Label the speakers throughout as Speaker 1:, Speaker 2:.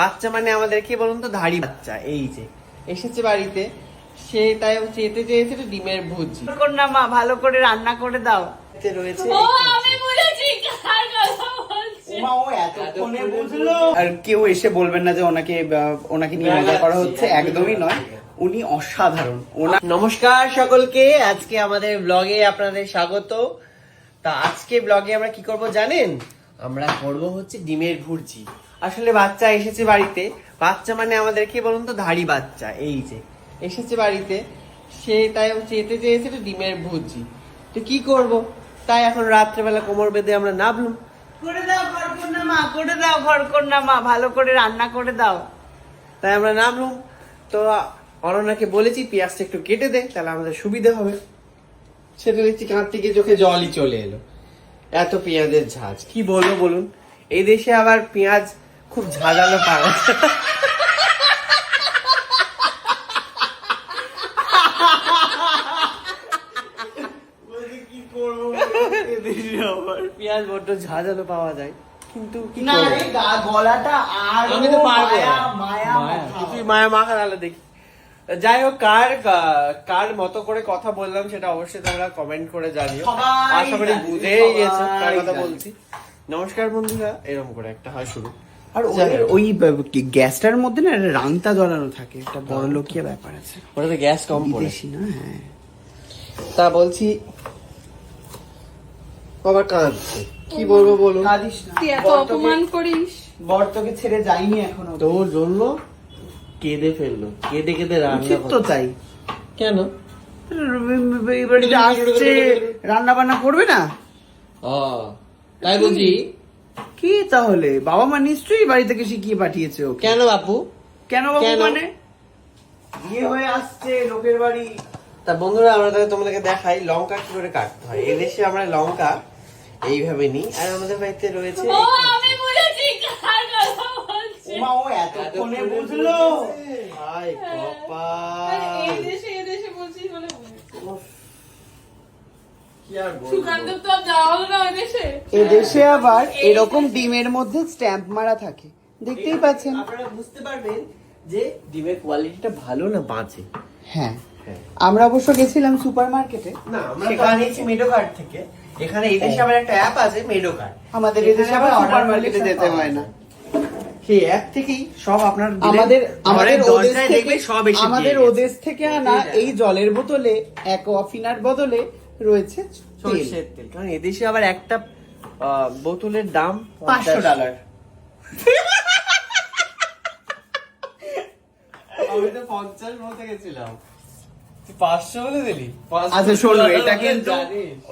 Speaker 1: বাচ্চা মানে আমাদের কি বলুন তো ধাড়ি বাচ্চা এই যে। এসেছে বাড়িতে সে তাই চেতে চেয়েছিল ডিমের ভুজি।
Speaker 2: কর না মা ভালো করে রান্না করে দাও।
Speaker 1: রয়েছে
Speaker 3: ও আমি বুঝেছি কার কথা বলছে?
Speaker 2: মা ও এতক্ষণে বুঝলো।
Speaker 4: আর কেউ এসে বলবেন না যে ওনাকে ওনাকে নিয়ে মজা করা হচ্ছে একদমই নয়। উনি অসাধারণ। ওনার
Speaker 1: নমস্কার সকলকে আজকে আমাদের ব্লগে আপনাদের স্বাগত। তা আজকে ব্লগে আমরা কি করব জানেন? আমরা করব হচ্ছে ডিমের ভুর্জি। আসলে বাচ্চা এসেছে বাড়িতে। বাচ্চা মানে আমাদের কি বলুন তো? ধাড়ি বাচ্চা, এই যে। এসেছে বাড়িতে, সে তাই চেতে চেয়েছিল ডিমের ভুর্জি। তো কি করব? তাই এখন রাত্রেবেলা কোমর বেঁধে আমরা নামলুম।
Speaker 2: করে দাও ঘর মা, করে দাও ঘর কর মা, ভালো করে রান্না করে দাও।
Speaker 1: তাই আমরা নামলুম। তো অরণ্যাকে বলেছি, পেঁয়াজটা একটু কেটে দে, তাহলে আমাদের সুবিধা হবে। সেটা দেখছি কাঁদ থেকে চোখে জলই চলে এলো। এত পেঁয়াজের ঝাঁজ। কি বলব বলুন? এই দেশে আবার পেঁয়াজ খুব ঝাঁঝালো পাওয়া যায়। পেঁয়াজ বড্ড ঝাঁঝালো পাওয়া যায়। কিন্তু কি
Speaker 2: গলাটা আর
Speaker 1: আমি তো পারব
Speaker 2: মায়া মায়া
Speaker 1: তুই মায়া মাখা তাহলে দেখি। যাই হোক কার কার মতো করে কথা বললাম সেটা অবশ্যই তোমরা কমেন্ট করে জানিও। আশা করি
Speaker 2: জানে,
Speaker 1: বুঝেই গেছো কার কথা বলছি। নমস্কার বন্ধুরা এরকম করে একটা হয় শুরু।
Speaker 4: আর। ওই গ্যাসটার মধ্যে না রাংতা জ্বলানো থাকে একটা বড় লোকিয়া ব্যাপার আছে।
Speaker 1: ওটাতে গ্যাস কম পড়ে।
Speaker 4: বিদেশি না হ্যাঁ।
Speaker 1: তা বলছি বাবা কাঁদছে। কি বলব বলুন?
Speaker 4: কাঁদিস না।
Speaker 3: তুই এত অপমান করিস।
Speaker 4: বর তোকে ছেড়ে যাইনি এখনও
Speaker 1: তোর জন্য কেঁদে ফেলল। কেঁদে কেঁদে রান্না
Speaker 4: তো তাই।
Speaker 1: কেন?
Speaker 4: এই বাড়িতে আসছে রান্না বান্না করবে না?
Speaker 1: ও তাই বুঝি
Speaker 4: কি তাহলে? বাবা মা নিশ্চয়ই বাড়ি থেকে শিখিয়ে পাঠিয়েছে ওকে।
Speaker 1: কেন বাপু?
Speaker 4: কেন বাবু
Speaker 1: কেন?
Speaker 4: মানে? বিয়ে হয়ে আসছে লোকের বাড়ি।
Speaker 1: তা বন্ধুরা আমরা তাহলে তোমাদেরকে দেখাই লঙ্কা কি করে কাটতে হয়। এদেশে আমরা লঙ্কা এইভাবে নিই। আর আমাদের বাড়িতে রয়েছে
Speaker 3: ও আমি বুঝেছি কার কথা? বলছে
Speaker 2: ও এতক্ষণে বুঝলো?
Speaker 1: হায় কপাল।
Speaker 3: এই দেশে এই দেশে বলছিস বলে
Speaker 4: এদেশে আবার এরকম ডিমের মধ্যে স্ট্যাম্প মারা থাকে। দেখতেই পাচ্ছেন।
Speaker 1: আপনারা বুঝতে পারবেন যে ডিমের কোয়ালিটিটা ভালো না বাঁচে
Speaker 4: হ্যাঁ।
Speaker 1: হ্যাঁ।
Speaker 4: আমরা অবশ্য গেছিলাম সুপার মার্কেটে
Speaker 1: না আমরা থেকে। এখানে এদেশে দেশে আবার একটা অ্যাপ আছে মেডোকার্ড
Speaker 4: আমাদের এদেশে আবার সুপার মার্কেটে যেতে হয় না।
Speaker 1: সেই অ্যাপ থেকেই সব আপনার
Speaker 4: আমাদের আমাদের ওদেশ থেকে
Speaker 1: সব এসে
Speaker 4: আমাদের ওদেশ থেকে আনা এই জলের বোতলে এক অফিনার বদলে রয়েছে
Speaker 1: সরষের তেল। কারণ এদেশে আবার একটা বোতলের দাম
Speaker 4: পাঁচশো ডলার।
Speaker 1: আমি তো পঞ্চাশ বলতে গেছিলাম। পাঁচশো বলে দিলি?
Speaker 4: আচ্ছা শোনো এটা কিন্তু?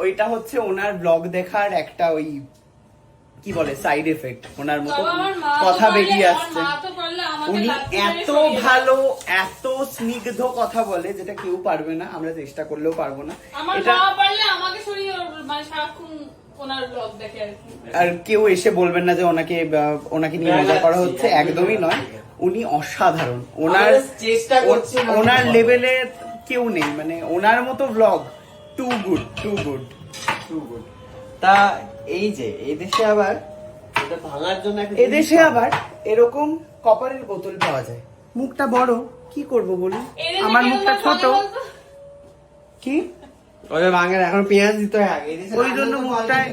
Speaker 4: ওইটা হচ্ছে ওনার ব্লগ দেখার একটা ওই কি বলে সাইড এফেক্ট ওনার মতো কথা বেরিয়ে আসছে। উনি এত ভালো এত স্নিগ্ধ কথা বলে যেটা কেউ পারবে না আমরা চেষ্টা করলেও পারব না। এটা
Speaker 3: পারলে আমাকে সরিয়ে মানে সারাক্ষণ ওনার ব্লগ দেখে আর
Speaker 4: কেউ এসে বলবেন না যে ওনাকে ওনাকে নিয়ে মজা করা হচ্ছে একদমই নয়। উনি অসাধারণ। ওনার
Speaker 1: চেষ্টা।
Speaker 4: ওনার লেভেলে কেউ নেই। মানে ওনার মতো blog too good too good
Speaker 1: too good তা এই যে এই দেশে আবার এটা ভাঙার জন্য একটা
Speaker 4: এদেশে আবার এরকম কপারের বোতল পাওয়া যায়। মুখটা বড় কি করব বলুন? আমার মুখটা ছোট। কি?
Speaker 1: ওদের এখন পেঁয়াজ দিতে হয় আগে।
Speaker 4: ওই জন্য মুখটায়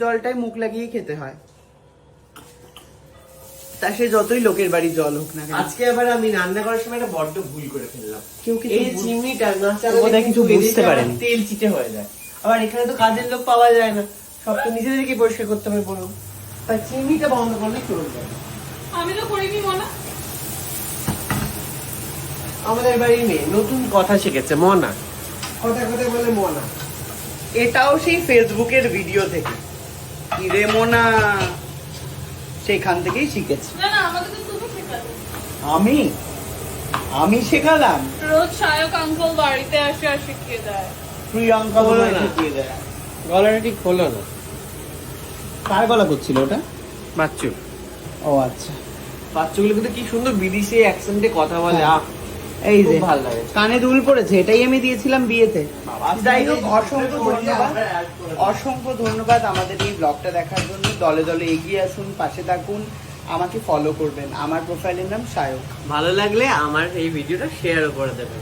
Speaker 4: জলটায় মুখ লাগিয়ে খেতে হয়। তা সে যতই লোকের বাড়ি জল হোক না
Speaker 1: আজকে আবার আমি রান্না করার সময় একটা বড্ড ভুল করে ফেললাম। এই চিমনিটা না
Speaker 4: কিছু বুঝতে পারেনি।
Speaker 1: তেল চিটে হয়ে যায়। আবার এখানে তো কাজের লোক পাওয়া যায় না। সব তো নিজেদেরকে পরিষ্কার করতে হবে বলুন। তাই চিমনিটা বন্ধ করলে চলবে
Speaker 3: আমি তো করিনি মনে।
Speaker 1: আমাদের বাড়ির মেয়ে নতুন কথা শিখেছে মনা। কথা কথা বলে মনা।
Speaker 4: এটাও সেই ফেসবুকের ভিডিও থেকে। কি রে মোনা? সেখান থেকেই শিখেছি।
Speaker 3: না না আমাকে তো তুমি শেখালে।
Speaker 4: আমি? আমি শেখালাম?
Speaker 3: রোজ সায়ক আঙ্কল বাড়িতে আসে আর শিখিয়ে দেয়।
Speaker 4: প্রিয়াঙ্কা
Speaker 1: বলো
Speaker 4: বলে
Speaker 1: না।
Speaker 4: শিখিয়ে দেয়।
Speaker 1: গলাটা ঠিক হলো না।
Speaker 4: কার গলা করছিল ওটা?
Speaker 1: বাচ্চু।
Speaker 4: ও আচ্ছা।
Speaker 1: বাচ্চাগুলো কিন্তু কি সুন্দর বিদেশি অ্যাকসেন্টে কথা বলে।
Speaker 4: হ্যাঁ।
Speaker 1: আহ
Speaker 4: এই যে
Speaker 1: ভালো লাগে।
Speaker 4: কানে দুল পড়েছে এটাই আমি দিয়েছিলাম বিয়েতে। যাই হোক অসংখ্য ধন্যবাদ। অসংখ্য ধন্যবাদ আমাদের এই ব্লগটা দেখার জন্য। দলে দলে এগিয়ে আসুন পাশে থাকুন আমাকে ফলো করবেন। আমার প্রোফাইলের নাম সায়ক।
Speaker 1: ভালো লাগলে আমার এই ভিডিওটা শেয়ারও করে দেবেন।